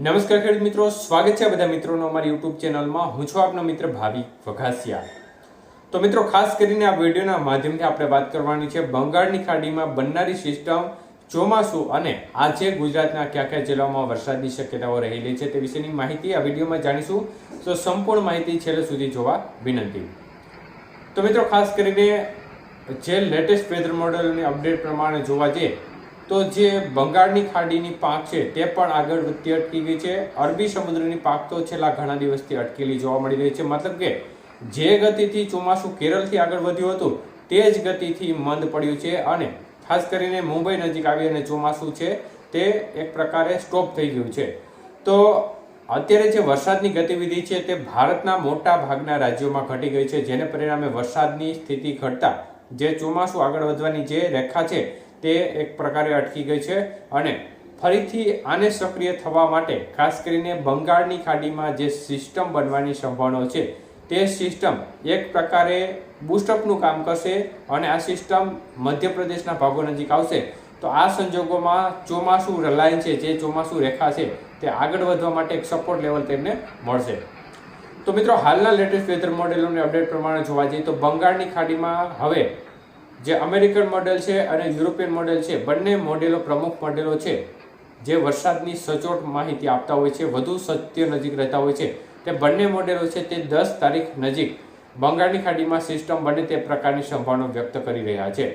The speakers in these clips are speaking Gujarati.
નમસ્કાર ખેડૂત મિત્રો, સ્વાગત છે બધા મિત્રોનો અમારી યુટ્યુબ ચેનલમાં. હું છું આપનો મિત્ર ભાવિક વઘાસિયા. તો મિત્રો, ખાસ કરીને આ વિડીયોના માધ્યમથી આપણે વાત કરવાની છે બંગાળની ખાડીમાં બનનારી સિસ્ટમ, ચોમાસું અને આજે ગુજરાતના કયા કયા જિલ્લાઓમાં વરસાદની શક્યતાઓ રહેલી છે તે વિશેની માહિતી આ વિડીયોમાં જાણીશું. તો સંપૂર્ણ માહિતી છેલ્લે સુધી જોવા વિનંતી. તો મિત્રો, ખાસ કરીને જે લેટેસ્ટ વેધર મોડલની અપડેટ પ્રમાણે જોવા જઈએ તો જે બંગાળની ખાડીની પાક છે તે પણ આગળ વધતી અટકી ગઈ છે. અરબી સમુદ્રની પાક તો છેલ્લા ઘણા દિવસથી અટકેલી જોવા મળી રહી છે. મતલબ કે જે ગતિથી ચોમાસું કેરળથી આગળ વધ્યું હતું, તે જ ગતિથી મંદ પડ્યું છે અને ખાસ કરીને મુંબઈ નજીક આવી અને ચોમાસું છે તે એક પ્રકારે સ્ટોપ થઈ ગયું છે. તો અત્યારે જે વરસાદની ગતિવિધિ છે તે ભારતના મોટા ભાગના રાજ્યોમાં ઘટી ગઈ છે, જેને પરિણામે વરસાદની સ્થિતિ ઘટતા જે ચોમાસું આગળ વધવાની જે રેખા છે તે એક પ્રકારે અટકી ગઈ છે અને ફરીથી આને સક્રિય થવા માટે ખાસ કરીને બંગાળની ખાડીમાં જે સિસ્ટમ બનવાની સંભાવનાઓ છે, તે સિસ્ટમ એક પ્રકારે બુસ્ટઅપનું કામ કરશે અને આ સિસ્ટમ મધ્યપ્રદેશના ભાગો નજીક આવશે. તો આ સંજોગોમાં ચોમાસું રલાયન છે, જે ચોમાસું રેખા છે, તે આગળ વધવા માટે એક સપોર્ટ લેવલ તેમને મળશે. તો મિત્રો, હાલના લેટેસ્ટ વેધર મોડેલોની અપડેટ પ્રમાણે જોવા જઈએ તો બંગાળની ખાડીમાં હવે જે અમેરિકન મોડેલ છે અને યુરોપિયન મોડેલ છે, બંને મોડેલો પ્રમુખ મોડેલો છે, જે વરસાદની સચોટ માહિતી આપતા હોય છે, વધુ સત્ય નજીક રહેતા હોય છે. તે બંને મોડેલો છે, તે દસ તારીખ નજીક બંગાળની ખાડીમાં સિસ્ટમ બને તે પ્રકારની સંભાવના વ્યક્ત કરી રહ્યા છે.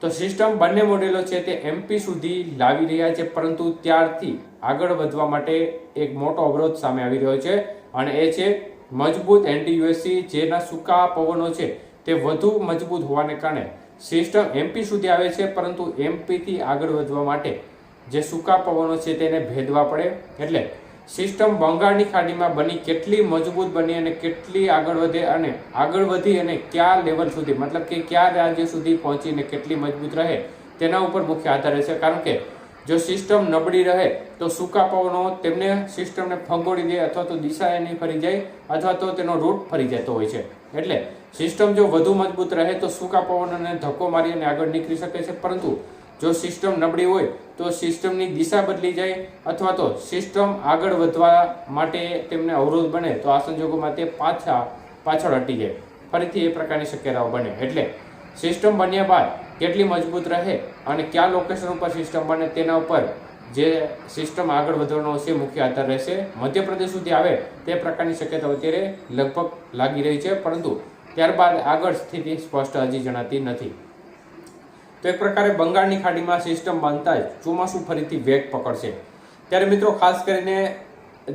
તો સિસ્ટમ બંને મોડેલો છે, તે એમપી સુધી લાવી રહ્યા છે, પરંતુ ત્યારથી આગળ વધવા માટે એક મોટો અવરોધ સામે આવી રહ્યો છે અને એ છે મજબૂત એન્ટી યુએસસી જેના સૂકા પવનો છે, તે વધુ મજબૂત હોવાને કારણે સિસ્ટમ એમપી સુધી આવે છે, પરંતુ એમપીથી આગળ વધવા માટે જે સૂકા પવનો છે તેને ભેદવા પડે. એટલે સિસ્ટમ બંગાળની ખાડીમાં બની, કેટલી મજબૂત બની અને કેટલી આગળ વધે અને આગળ વધી અને કયા લેવલ સુધી, મતલબ કે કયા રાજ્ય સુધી પહોંચીને કેટલી મજબૂત રહે, તેના ઉપર મુખ્ય આધાર રહેશે. કારણ કે જો સિસ્ટમ નબળી રહે, તો સૂકા પવનો તેમને સિસ્ટમને ફંગોળી દે અથવા તો દિશા એની ફરી જાય, અથવા તો તેનો રૂટ ફરી જતો હોય છે. એટલે સિસ્ટમ જો વધુ મજબૂત રહે તો સૂકા પવનોને ધક્કો મારી અને આગળ નીકળી શકે છે. પરંતુ જો સિસ્ટમ નબળી હોય તો સિસ્ટમની દિશા બદલી જાય અથવા તો સિસ્ટમ આગળ વધવા માટે તેમને અવરોધ બને તો આ સંજોગોમાં તે પાછા પાછળ હટી જાય. ફરીથી એ પ્રકારની શક્યતાઓ બને. એટલે સિસ્ટમ બન્યા બાદ કેટલી મજબૂત રહે અને કયા લોકેશન ઉપર સિસ્ટમ બને તેના ઉપર જે સિસ્ટમ આગળ વધવાનો છે મુખ્ય આધાર રહેશે. મધ્યપ્રદેશ સુધી આવે તે પ્રકારની શક્યતાઓ અત્યારે લગભગ લાગી રહી છે. પરંતુ ત્યારબાદ આગળ સ્થિતિ સ્પષ્ટ હજી જણાતી નથી. તો એક પ્રકારે બંગાળની ખાડીમાં સિસ્ટમ બાંધતા જ ચોમાસું ફરીથી વેગ પકડશે. ત્યારે મિત્રો, ખાસ કરીને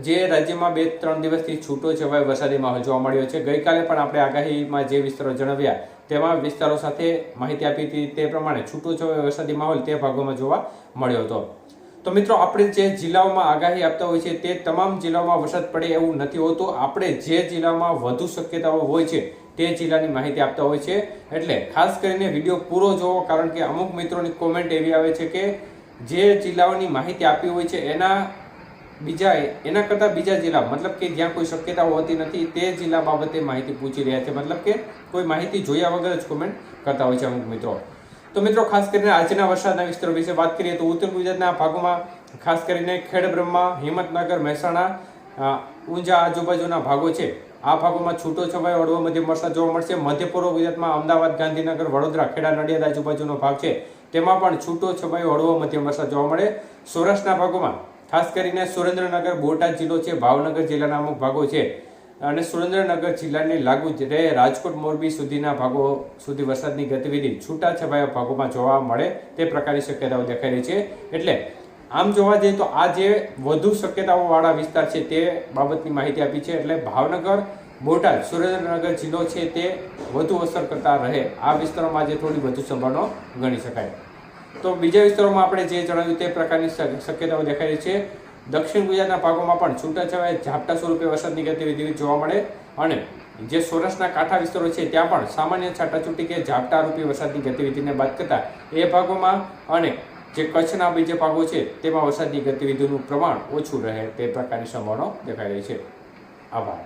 જે રાજ્યમાં બે ત્રણ દિવસથી છૂટો છવાય વરસાદી માહોલ જોવા મળ્યો છે, ગઈકાલે પણ આપણે આગાહીમાં જે વિસ્તારો જણાવ્યા, તેમાં વિસ્તારો સાથે માહિતી આપી હતી તે પ્રમાણે છૂટો છવાય વરસાદી માહોલ તે ભાગોમાં જોવા મળ્યો હતો. તો મિત્રો, આપણે જે જિલ્લાઓમાં આગાહી આપતા હોય છે તે તમામ જિલ્લાઓમાં વરસાદ પડે એવું નથી હોતું. આપણે જે જિલ્લામાં વધુ શક્યતાઓ હોય છે તે જિલ્લાની માહિતી આપતા હોય છે. એટલે ખાસ કરીને વીડિયો પૂરો જોવો, કારણ કે અમુક મિત્રોની કોમેન્ટ એવી આવે છે કે જે જિલ્લાઓની માહિતી આપી હોય છે, એના બીજા એના કરતાં બીજા જિલ્લા મતલબ કે જ્યાં કોઈ શક્યતાઓ હોતી નથી, તે જિલ્લા બાબતે માહિતી પૂછી રહ્યા છે. મતલબ કે કોઈ માહિતી જોયા વગર જ કોમેન્ટ કરતા હોય છે અમુક મિત્રો. તો મિત્રો, ખાસ કરીને આજના વરસાદના વિસ્તારો વિશે વાત કરીએ તો ઉત્તર ગુજરાતના ભાગોમાં, ખાસ કરીને ખેડબ્રહ્મા હિંમતનગર, મહેસાણા ઊંઝા આજુબાજુના ભાગો છે. આ ભાગોમાં છૂટો છવાયો હળવો મધ્યમ વરસાદ જોવા મળશે, મધ્ય પૂર્વ ગુજરાતમાં અમદાવાદ, ગાંધીનગર, વડોદરા ખેડા નડિયાદ આજુબાજુનો ભાગ છે. તેમાં પણ છૂટો છવાયો, હળવો મધ્યમ વરસાદ જોવા મળે. સૌરાષ્ટ્રના ભાગોમાં ખાસ કરીને સુરેન્દ્રનગર, બોટાદ જિલ્લો છે, ભાવનગર જિલ્લાના અમુક ભાગો છે. અને સુરેન્દ્રનગર જિલ્લાની લાગુ રહે રાજકોટ, મોરબી સુધીના ભાગો સુધી વરસાદની ગતિવિધિ છૂટા છવાયા ભાગોમાં જોવા મળે તે પ્રકારની શક્યતાઓ દેખાઈ રહી છે. એટલે આમ જોવા જઈએ તો આ જે વધુ શક્યતાઓ વાળા વિસ્તાર છે તે બાબતની માહિતી આપી છે. એટલે ભાવનગર, બોટાદ, સુરેન્દ્રનગર જિલ્લો છે તે વધુ અસર કરતા રહે. આ વિસ્તારોમાં જે થોડી વધુ સંભાવનાઓ ગણી શકાય. તો બીજા વિસ્તારોમાં આપણે જે જણાવ્યું તે પ્રકારની શક્યતાઓ દેખાઈ રહી છે. દક્ષિણ ગુજરાતના ભાગોમાં પણ છૂટાછવાયા ઝાપટા સ્વરૂપે વરસાદની ગતિવિધિ જોવા મળે અને જે સૌરાષ્ટ્રના કાંઠા વિસ્તારો છે ત્યાં પણ સામાન્ય છાટાછૂટી કે ઝાપટા રૂપી વરસાદની ગતિવિધિને બાદ કરતાં એ ભાગોમાં અને જે કચ્છના બીજા ભાગો છે, તેમાં વરસાદની ગતિવિધિનું પ્રમાણ ઓછું રહે તે પ્રકારની સંભાવનાઓ દેખાઈ રહી છે. આભાર.